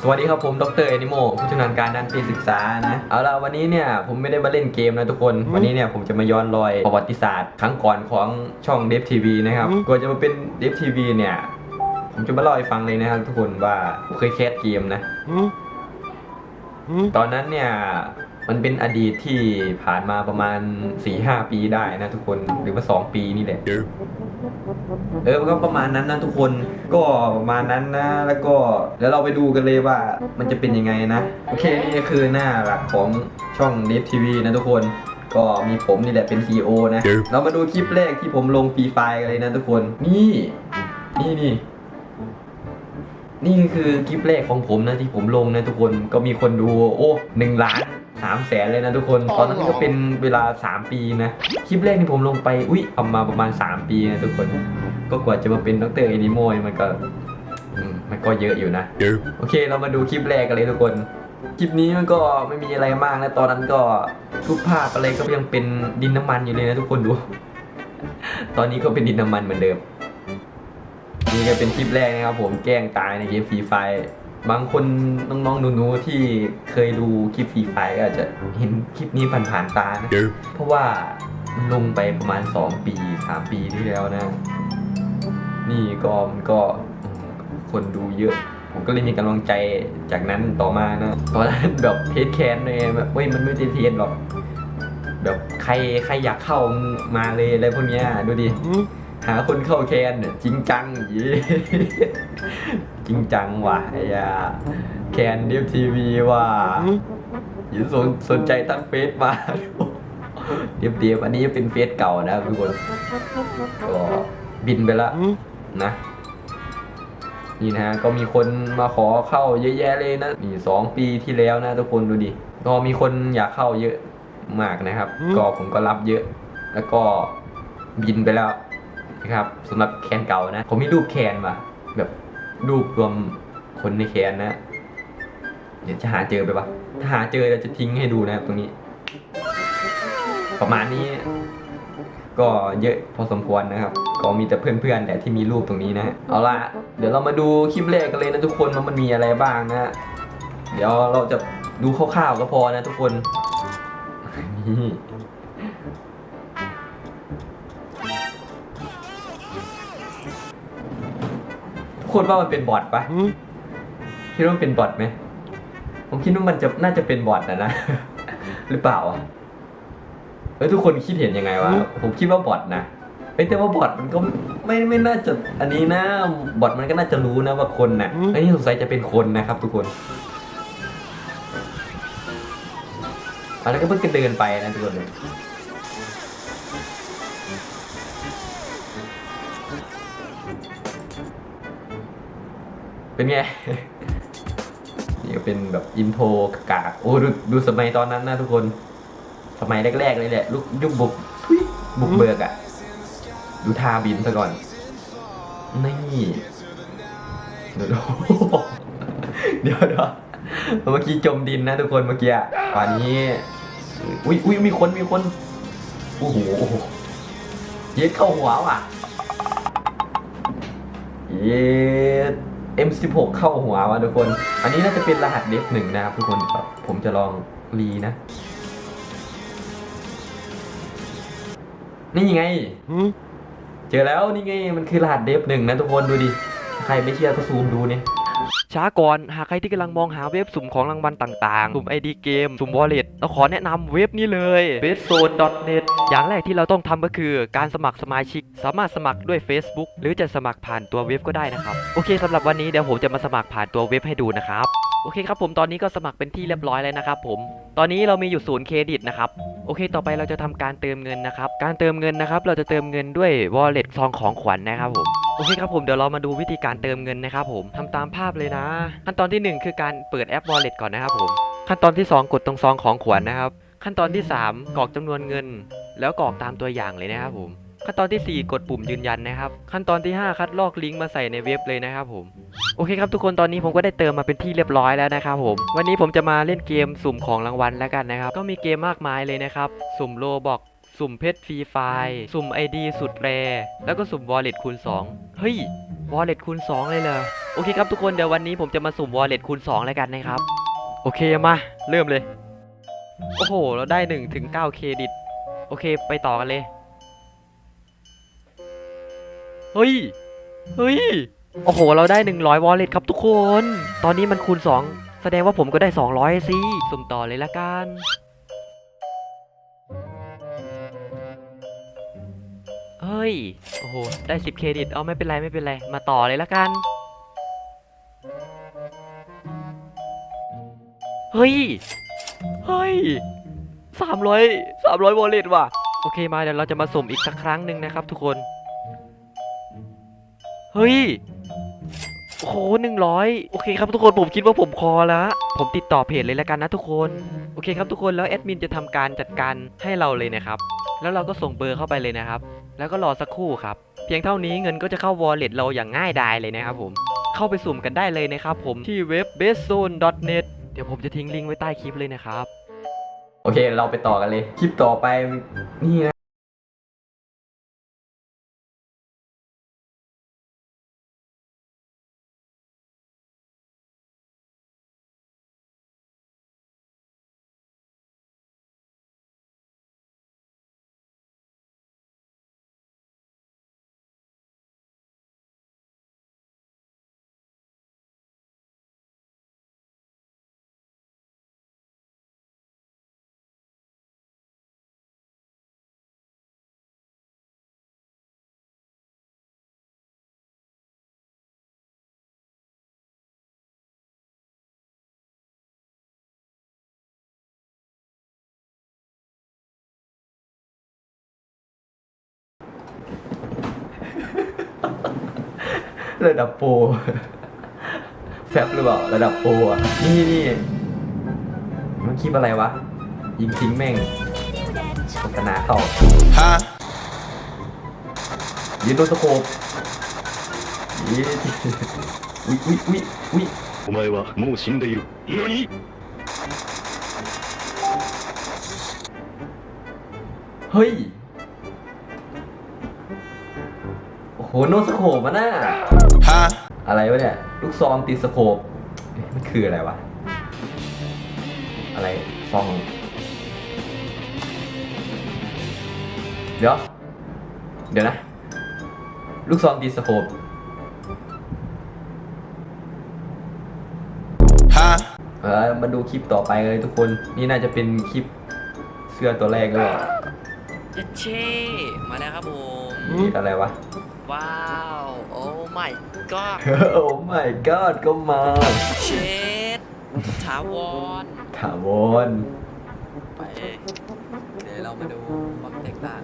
สวัสดีครับผมดรแอนิโมผู้ชำนาญการด้านปีศึกษานะเอาละวันนี้เนี่ยผมไม่ได้มาเล่นเกมนะทุกคน วันนี้เนี่ยผมจะมาย้อนรอยประวัติศาสตร์ครั้งก่อนของช่องเดฟทีวีนะครับก่อนจะมาเป็นเดฟทีวีเนี่ยผมจะมาเล่าให้ฟังเลยนะครับทุกคนว่าผมเคยแคสเกมนะตอนนั้นเนี่ย มันเป็นอดีตที่ผ่านมาประมาณ4-5ปีได้นะทุกคนหรือว่า 2 ปีนี่แหละเออมันก็ประมาณนั้นนะทุกคนก็ประมาณนั้นนะ แล้วก็เดี๋ยวเราไปดูกันเลยว่ามันจะเป็นยังไงนะ โอเคนี่ก็คือหน้าหลักของช่องเดฟทีวีนะทุกคนก็มีผมนี่แหละเป็น CEO นะ เรามาดูคลิปแรกที่ผมลงฟรีไฟล์กันเลยนะทุกคน นี่ นี่นี่นี่คือคลิปแรกของผมนะที่ผมลงนะทุกคนก็มีคนดูโอ้หนึ่งล้าน สามแสนเลยนะทุกคน ตอนนั้นก็เป็นเวลา 3 ปีนะ คลิปแรกที่ผมลงไป อุ้ยเอามาประมาณ 3 ปีนะทุกคน ก็กว่าจะมาเป็นดรเอนิโมมันก็อืมมันก็เยอะอยู่นะ โอเคเรามาดูคลิปแรกกันเลยทุกคน คลิปนี้มันก็ไม่มีอะไรมากนะ ตอนนั้นก็ทุกภาพอะไรก็ยังเป็นดินน้ำมันอยู่เลยนะทุกคนดู ตอนนี้ก็เป็นดินน้ำมันเหมือนเดิม นี่ก็เป็นคลิปแรกนะครับผมแกล้งตายในเกมฟรีไฟ บางคนน้องๆหนูๆที่เคยดูคลิปฟรีไฟก็อาจจะเห็นคลิปนี้ผ่านๆตานะ เพราะว่ามันลงไปประมาณ 2 ปี 3 ปีที่แล้วนะ นี่ก็มันก็อืมคนดูเยอะ ผมก็เลยมีกำลังใจจากนั้นต่อมานะตอนนั้นแบบเทสแคนเลยแบบเว้ยมันไม่ได้เทสหรอกแบบใครใครอยากเข้ามาเลยอะไรพวกเนี้ยดูดิหาคนเข้าแคนเนี่ยจริงจังยีจ ริงจังว่ะไอ้ยาแคนเดียบทีวีว่ะอย่าสนสนใจตั้งเฟซมาเดียบเดียบอันนี้เป็นเฟซเก่านะทุกคนก็บินไปแล้วนะ นี่นะฮะก็มีคนมาขอเข้าเยอะแยะเลยนะนี่สองปีที่แล้วนะทุกคนดูดิก็มีคนอยากเข้าเยอะมากนะครับอืมก็ผมก็รับเยอะ แล้วก็บินไปแล้วนะครับสำหรับแคนเก่านะ ผมมีรูปแคนว่ะแบบ รูปรวมคนในแคนนะ เดี๋ยวจะหาเจอไปปะถ้าหาเจอเราจะทิ้งให้ดูนะครับตรงนี้ ประมาณนี้ ก็เยอะพอสมควรนะครับ ก็มีแต่เพื่อนๆแต่ที่มีรูปตรงนี้นะเอาละเดี๋ยวเรามาดูคลิปแรกกันเลยนะทุกคนว่ามันมีอะไรบ้างนะเดี๋ยวเราจะดูคร่าวๆก็พอนะทุกคน คนว่ามันเป็นบอทปะคิดว่ามันเป็นบอทไหมผมคิดว่ามันจะน่าจะเป็นบอทนะนะ หรือเปล่าอะเอ้ยทุกคนคิดเห็นยังไงวะอืมผมคิดว่าบอทนะเอ้ยแต่ว่าบอทมันก็ไม่ไม่น่าจะอันนี้นะบอทมันก็น่าจะรู้นะว่าคนนะอืมอันนี้สงสัยจะเป็นคนนะครับ ทุกคนอะแล้วก็เพิ่งจะเดินไปนะทุกคน เป็นไง นี่ก็เป็นแบบอินโทรกากโอ้ดูดูสมัยตอนนั้นนะทุกคน สมัยแรกๆเลยแหละลูกยุคบุกทุยบุกเบิกอะ่ะ ดูท่าบินซะก่อน นี่เดี๋ยวเดี๋ยวเดี๋ยวเมื่อกี้จมดินนะทุกคนเมื่อกี้อะตอนนี้ อุ้ยอุ้ยมีคนมีคนโอ้โหโอ้โหเย็ดเข้าหัวว่ะเย็ด M16 เข้าหัวว่ะทุกคน อันนี้น่าจะเป็นรหัสเดฟหนึ่งนะครับทุกคนครับผมจะลองรีนะ นี่ไง เจอแล้วนี่ไงมันคือรหัสเดฟหนึ่งนะทุกคนดูดิ ใครไม่เชื่อก็ซูมดูเนี่ย ช้าก่อนหากใครที่กำลังมองหาเว็บสุ่มของรางวัลต่างๆ สุ่ม ID เกม สุ่ม Wallet เราขอแนะนำเว็บนี้เลย b e s o n e t อย่างแรกที่เราต้องทำก็คือการสมัครสมาชิก สามารถสมัครด้วย Facebook หรือจะสมัครผ่านตัวเว็บก็ได้นะครับ โอเคสำหรับวันนี้เดี๋ยวผมจะมาสมัครผ่านตัวเว็บให้ดูนะครับโอเคครับผมตอนนี้ก็สมัครเป็นที่เรียบร้อยแล้วนะครับผมตอนนี้เรามีอยู่ศูนย์เครดิตนะครับโอเค ต่อไปเราจะทำการเติมเงินนะครับ การเติมเงินนะครับ เราจะเติมเงินด้วย wallet ซองของขวัญนะครับผมโอเคครับผมเดี๋ยวเรามาดูวิธีการเติมเงินนะครับผมทำตามภาพเลยนะ ขั้นตอนทีหนึ่1 คือการเปิดแอป wallet ก่อนนะครับผมขั้นตอนที่ 2 กดตรงซองของขวัญนะครับ ขั้นตอนที่ 3กรอกจำนวนเงิน แล้วกรอกตามตัวอย่างเลยนะครับผมขั้นตอนทีสี่ 4 กดปุ่มยืนยันนะครับ ขั้นตอนที่ 5 คัดลอกลิงก์มาใส่ในเว็บเลยนะครับผมโอเคครับทุกคนตอนนี้ผมก็ได้เติมมาเป็นที่เรียบร้อยแล้วนะครับผมวันนี้ผมจะมาเล่นเกมสุ่มของรางวัลแล้วกันนะครับ ก็มีเกมมากมายเลยนะครับ สุ่มโลบอก สุ่มเพชรฟรีไฟล์สุ่ม ID สุดแรร์แล้วก็สุ่ม Wallet คูณ 2 เฮ้ยวอลเล็ตคูณ 2 เลยเหรอโอเคครับทุกคนเดี๋ยววันนี้ผมจะมาสุ่มวอลเล็ตคูณ 2 แล้วกันนะครับ โอเคมาเริ่มเลย โอ้โห เราได้1ถึง9เครดิต โอเคไปต่อกันเลย เฮ้ย เฮ้ย โอ้โห เราได้ 100 วอลเล็ตครับทุกคน ตอนนี้มันคูณ 2 แสดงว่าผมก็ได้ 200สิสุ่มต่อเลยละกัน ฮ้ย โอ้โห ได้ 10 เครดิต เอาไม่เป็นไรไม่เป็นไร มาต่อเลยละกัน เฮ้ย เฮ้ยสามร้อยสามร้อยวอลเล็ตว่ะ โอเคมาเดี๋ยวเราจะมาสุ่มอีกสักครั้งหนึ่งนะครับทุกคน เฮ้ยโอ้โหหนึ่งร้อยโอเคครับทุกคนผมคิดว่าผมคอแล้ว ผมติดต่อเพจเลยแล้วกันนะทุกคน โอเคครับทุกคนแล้วแอดมินจะทำการจัดการให้เราเลยนะครับ แล้วเราก็ส่งเบอร์เข้าไปเลยนะครับ แล้วก็รอสักครู่ครับ เพียงเท่านี้เงินก็จะเข้าวอลเล็ตเราอย่างง่ายดายเลยนะครับผม เข้าไปสุ่มกันได้เลยนะครับผมที่เว็บ bestzone.net เดี๋ยวผมจะทิ้งลิงก์ไว้ใต้คลิปเลยนะครับ โอเค เราไปต่อกันเลย คลิปต่อไปนี่นะ ระดับโปร แฟบหรือเปล่า ระดับโปรอ่ะ นี่นี่มันคลิปอะไรวะ ยิงทิ้งแม่งโฆษณาเข้า Huh? ยืนโดนสโคปยืนอุ้ยอุ้ยอุ้ยอุ้ย お前はもう死んでいる。何 เฮ้ย โอ้โห โนสโคปมัน น่ะ Huh? อะไรวะเนี่ย ลูกซองติดสโคปเอ๊ะมันคืออะไรวะ อะไรซอง เดี๋ยว เดี๋ยวนะ ลูกซองติดสโคป Huh? เออมาดูคลิปต่อไปเลยทุกคน นี่น่าจะเป็นคลิปเสื้อตัวแรกแล้วเยัดเช่มาแล้วครับผม นี่อะไรวะ ว้าว โอ้ my god โอ้ my god ก็มาเช็ดถาวรถาวรไปเดี๋ยวเรามาดูความแตกต่าง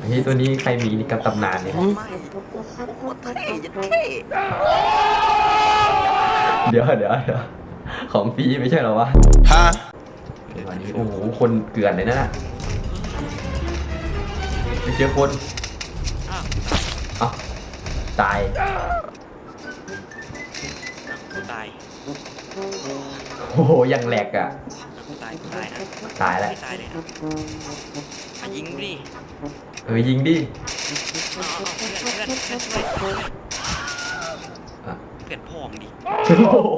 เฮ้ยตัวนี้ใครมีนี่กับตำนานเนี่ยไม่โอ้โหโคตรเท่ยัดเท่เดี๋ยวเดี๋ยวเดี๋ยวของฟรีไม่ใช่เหรอวะ Huh? วันนี้โอ้โหคนเกลือนเลยนะน่ะไปเจอคนอ้าวเอ้า ตายกูตายโอ้โหยังแหลกอะกูตายกูตายนะตายแล้วไม่ตายเลยนะมายิงดิเออยิงดิเอาเอาเอาเพื่อนเพื่อนเพื่อนช่วยเพื่อนอะเพื่อนพ่อมงดิโอ้โห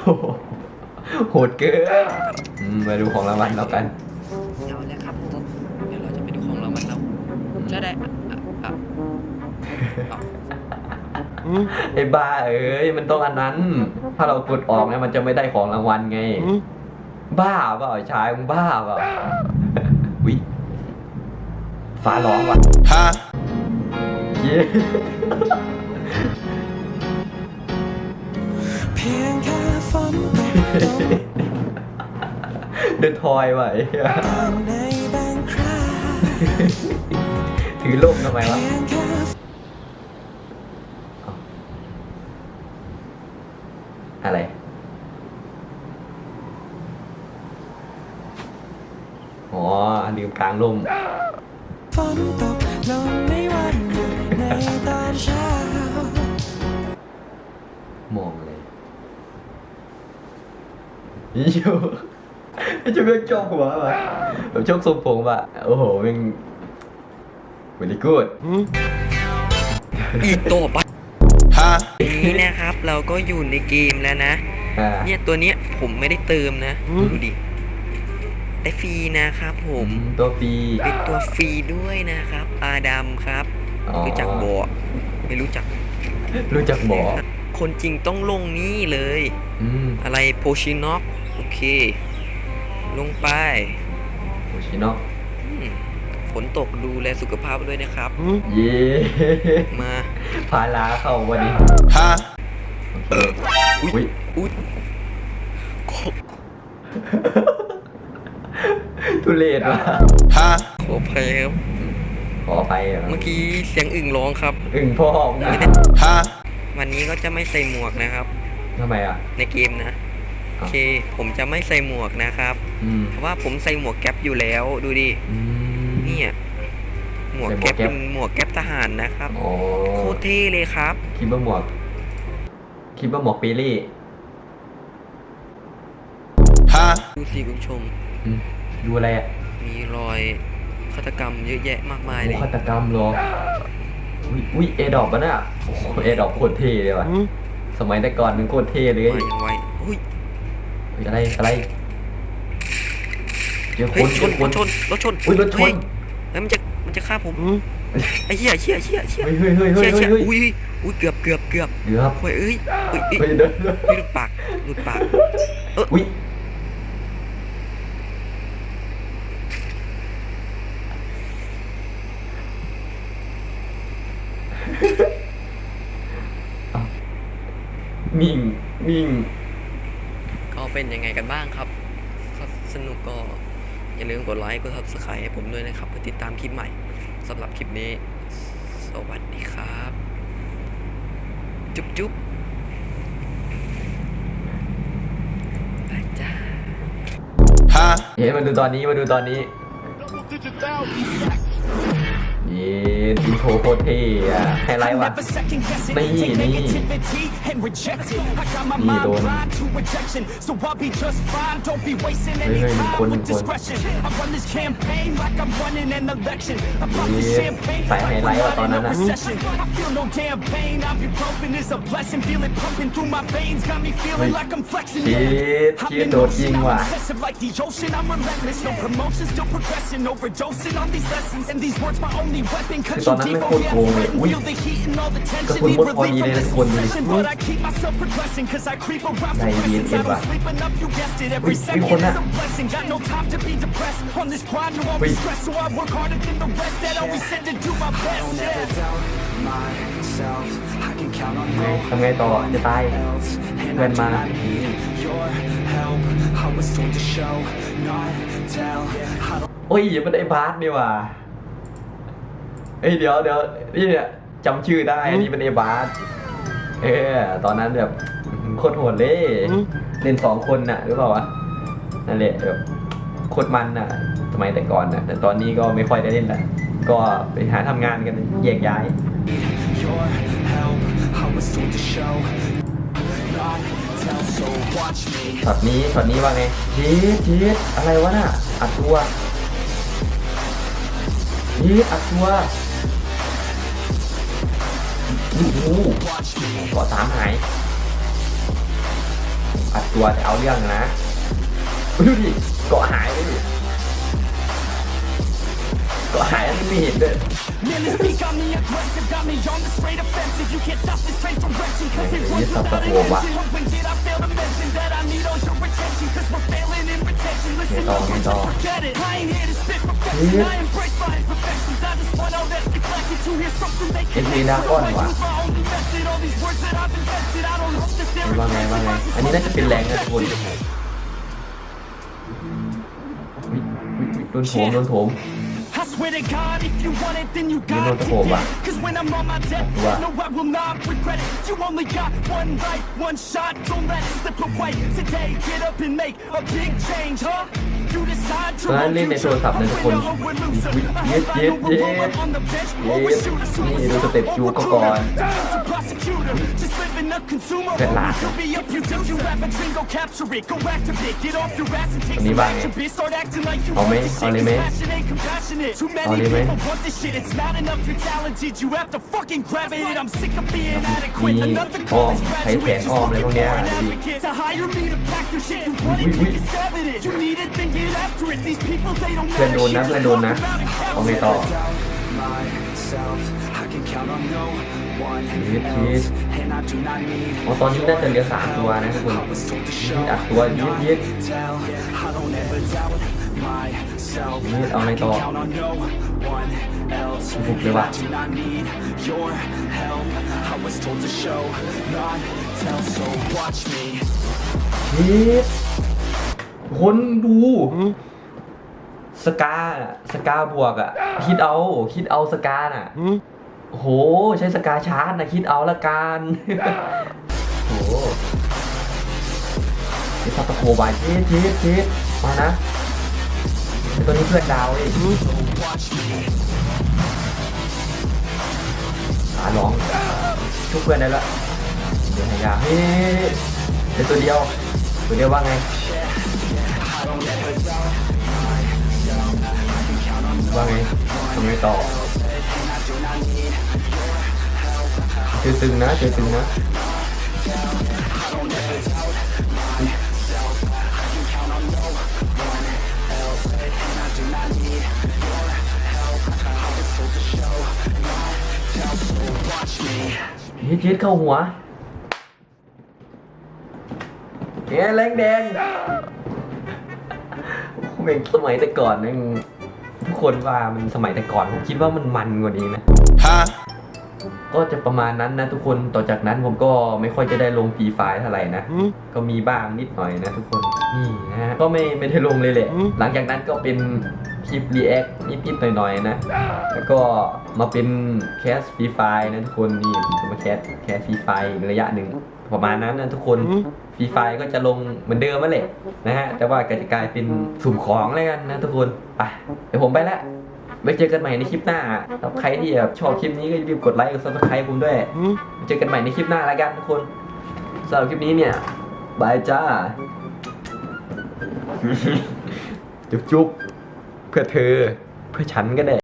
โอ้โหโหดเกินอืมมาดูของรางวัลแล้วกันเอาแล้วครับผมเดี๋ยวเราจะไปดูของเรามันเราจะได้ ไอ้บ้าเอ้ยมันต้องอันนั้น ถ้าเรากดออกเนี่ยมันจะไม่ได้ของรางวัลไง บ้าเปล่าชายมึงบ้าเปล่าวิฟ้าร้องว่ะ Huh? เย้เพียงแค่ฝนตกลงเดอะทอยว่ะไอ้เหี้ยในบางคราถือล่มทำไมวะ เพียงแค่ อะไร อ๋อลืมกลางล่มฝนตกลงในวันหยุดในตอนเช้ามองเลยอีชูจะเป็นชอบหัวว่ะแบบชอบทรงผมว่ะโอ้โหแม่ง very good อีกต่อไปนี้นะครับ เราก็อยู่ในเกมแล้วนะอ่าเนี่ยตัวเนี้ยผมไม่ได้เติมนะ ดูดิ ได้ฟรีนะครับผม ตัวฟรีเป็นตัวฟรีด้วยนะครับ อาดัมครับอ๋อรู้จักบอไม่รู้จัก รู้จักหมอคนจริงต้องลงนี่เลยอืมอะไรโพชินอกโอเค ลงไปโอชิโนะอืมฝนตกดูแลสุขภาพด้วยนะครับ เย่มาพาลาเข้าวันนี้โอเคอุ้ยอุ๊ยขอ ทุเรศว่ะขออภัยครับขอไปอะเมื่อกี้เสียงอึ่งร้องครับ อึ่งพ่อมึงไม่อะได้วันนี้ก็จะไม่ใส่หมวกนะครับ ทำไมอะ ในเกมนะโอเคผมจะไม่ใส่หมวกนะครับอืม เพราะว่าผมใส่หมวกแก๊ปอยู่แล้วดูดิอืม เนี่ยหมวกใส่หมวแก๊กปแก๊ป เป็นหมวกแก๊ปทหารนะครับอ๋อโคตรเท่เลยครับ คิดว่าหมวกคิดว่าหมวกเปรี่ดูสิคุณผู้ชม อืม ดูอะไรอะมีรอยฆาตกรรมเยอะแยะมากมายเลโอ้ยฆาตกรรมเหรออุ้ยอุ้ยเอดอกปะน่ะโอ้โหเอดอกโคตรเท่เลยว่ะสมัยแต่ก่อนมันโคตรเท่เลยมาอย่างไวอุ้ยเฮ้ยอะไรอะไรเจอคเฮ้ยนชเจนอครนถชนรถชนอุ้ยรถชนเฮ้เฮ้ยมันจะมันจะฆ่าผมไอ้เหี้ยเหี้ยเหี้ยเหี้ยเฮ้ยเฮ้ยเฮ้ยเฮ้เหี้ยยเฮ้เหี้ยยอุ้ยอุ้ยเกือบเกือบเกือบเดี๋ยวครับเฮ้ยเอ้ยเอ้ยเอ้ยเฮ้ยเดินเฮ้ยหลุดปากหลุดปากอุ้ยเอ้านิ่งนิ่ง ก็ เป็นยังไงกันบ้างครับก็สนุกก็อย่าลืมกดไลค์กด subscribe ให้ผมด้วยนะครับเพื่อติดตามคลิปใหม่สำหรับคลิปนี้ สวัสดีครับ จุ๊บจุ๊บไปจ้าเฮ้ยมาดูตอนนี้มาดูตอนนี้ เย้อินโทรโคตรเท่อะไฮไลท์ว่ะนี่นี่ and rejected. I got my mind blind to rejection, so I'll be just fine. Don't be wasting any time with discretion. I run this campaign like I'm running an election. I pop this champagne like I'm running a recession. I feel no damn pain. I've been pumping is a blessing. Feel it pumping through my veins. Got me feeling like I'm flexing. I've been ocean, I'm obsessive like the ocean. I'm relentless. No promotion, still progressing. Overdosing on these lessons. And these words my only weapon. Cause you deep on me. Feel the heat and all the tension. Need relief from this position, but I ตอนนั้นไม่โคตรโกงเลยอุ้ยกระสุนหมดพอดีเลยนะทุกคนดูดิใน VNS ว่ะอุ้ยมีคนอะอุ้ยทำไงต่อจะตายเพื่อนมาโอ้ยมันไอ้บาสนี่ว่ะเอ้ยเดี๋ยวเดี๋ยวนี่เนี่ยจำชื่อได้อันนี่เป็นไอ้บาส เออตอนนั้นแบบโคตรโหดเลยเล่นสองคนน่ะหรือเปล่าวะนั่นแหละแบบโคตรมันน่ะสมัยแต่ก่อนน่ะแต่ตอนนี้ก็ไม่ค่อยได้เล่นละก็ไปหาทำงานกันแยกย้าย ช็อตนี้ช็อตนี้ว่าไงจี๊ดจี๊ดอะไรวะน่ะอัดตัวจี๊ดอัดตัว เกาะสามหายอัดตัวแต่เอาเรื่องนะดูดิเกาะหายเลยเกาะหายไม่เห็นเลยนี่สับตะโกวะไม่ต้องไม่ต้อง deflected to hear something they can Cái gì take. đã So con I quả? use my own method. All these words that I've invested, I don't hope that they're ว่าไงว่าไง อันนี้น่าจะเป็นแรงนะทุกคนอุ๊ยอุ๊ยอุ๊ยโดนโถมโดนโถม I swear to God, if you want it, then you know got the to whole get lot. it. Cause when I'm on my deathbed, What? no, I will not regret it. You only got one life, one shot, don't let it slip away. Today, get up and make a big change, huh? You decide ตอน your นั้น own เล่นในโทร future. ศัพท์ A นะทุกคน winner or a loser. อุ๊ย A เย็ดเย็ด headliner or เย็ a roll ด up on the bench. เย็ Or a ด shooter, นี่ suicide. ดูส เต็ป Or ชู a เขาก่อน recruiter. Down to executor. Just living a consumer. Good Homie, luck. you'll be a producer. You rap a dream, go capture it. Go activate. Get off your ass and take Còn đi some bạn action. này. Bitch, start acting like youเอาไหม want this เอา shit. เลยไหม Cause passion ain't compassionate. Too many เอาเลยไหม people want this shit. It's not enough you're talented. You have to fucking grab it. I'm sick of being adequate. มี Another อ้อม college ใช้แผน graduate. Just อ้อมอะไรพวก looking เนี้ย for an ดี advocate to hire me to pack your shit. You want Ui, it, ui. take a stab at it. You need it, then get after it. These people, they don't เพื่อน matter โดนนะ shit. เพื่อนโดนนะ เอาไงต่อ myself. I can count on no one ชี โอ้ตอนนี้น่าจะเหลือสามตัวนะคุณอัดตัวยืดยืดยืดเอาในต่อบุกเลยว่ะยืดคนดูสกาสกาบวกอะคิดเอาคิดเอาสกาอะ โอ้โห ใช้สกาชาร์จนะคิดเอาละกันโอ้โหไอ้ซัตตะโคบายชีดชีดชีมานะตัวนี้เพื่อนดาวเองขาร้องชุบเพื่อนได้ละเดี๋ยวหายาเฮ้เดี๋ยวตัวเดียว ตัวเดียวว่าไงว่าไงทำไงต่อ เจอตึงนะเจอตึงนะเฮ้ยเจ็ดเข้าหัวแกแรงแดงโอ้โหแม่งสมัยแต่ก่อนแม่งทุกคนว่ามันสมัยแต่ก่อนผมคิดว่ามันมันกว่านี้นะ ก็จะประมาณนั้นนะทุกคนต่อจากนั้นผมก็ไม่ค่อยจะได้ลงฟรีไฟล์เท่าไหร่นะ ก็มีบ้างนิดหน่อยนะทุกคนนี่นะฮะก็ไม่ไม่ได้ลงเลยแหละหลังจากนั้นก็เป็นคลิปรีแอคนิดๆหน่อยๆนะ แล้วก็มาเป็นแคสฟรีไฟล์นะทุกคนนี่ผมจะมาแคสแคสฟรีไฟล์ระยะหนึ่งประมาณนั้นนะทุกคนฟรีไฟล์ก็จะลงเหมือนเดิมนั่นแหละนะฮะแต่ว่าก็จะกลายเป็นสุ่มของแล้วกันนะทุกคนไปเดี๋ยวผมไปละ ไว้เจอกันใหม่ในคลิปหน้าครับใครที่แบบชอบคลิปนี้ก็อย่าลืมกดไลค์กดซับสไครต์ผมด้วยเจอกันใหม่ในคลิปหน้าแล้วกันทุกคนสำหรับคลิปนี้เนี่ยบายจ้า จุ๊บจุ๊บเพื่อเธอ เพื่อฉันก็ได้